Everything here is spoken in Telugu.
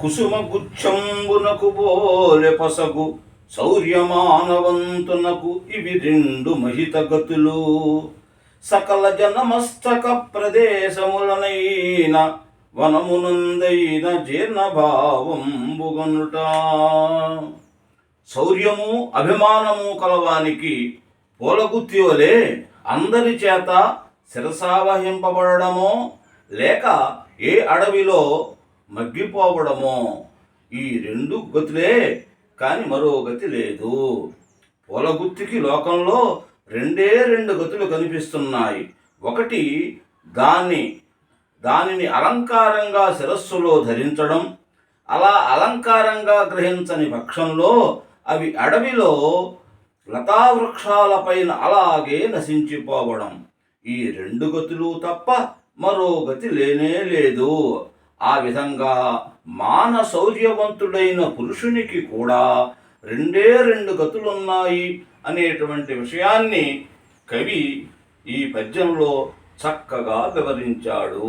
కుసుమ గుచ్చంబునకు పోలె పసగు శౌర్యమానవంతునకు ఇవి రెండు మహిత గతులు. సకల జనమస్తక ప్రదేశములనైన వనమునందైన జీర్ణభావంబుగనుట. శౌర్యము అభిమానము కలవానికి పూలగుత్తివలే అందరి చేత శిరసావహింపబడమో లేక ఏ అడవిలో మగ్గిపోవడమో. ఈ రెండు గతులే కానీ మరో గతి లేదు. పొలగుత్తికి లోకంలో రెండే రెండు గతులు కనిపిస్తున్నాయి. ఒకటి దాన్ని దానిని అలంకారంగా శిరస్సులో ధరించడం. అలా అలంకారంగా గ్రహించని పక్షంలో అవి అడవిలో లతావృక్షాలపైన అలాగే నశించిపోవడం. ఈ రెండు గతులు తప్ప మరో గతి లేనే లేదు. ఆ విధంగా మాన శౌర్యవంతుడైన పురుషునికి కూడా రెండే రెండు గతులున్నాయి అనేటువంటి విషయాన్ని కవి ఈ పద్యంలో చక్కగా వివరించాడు.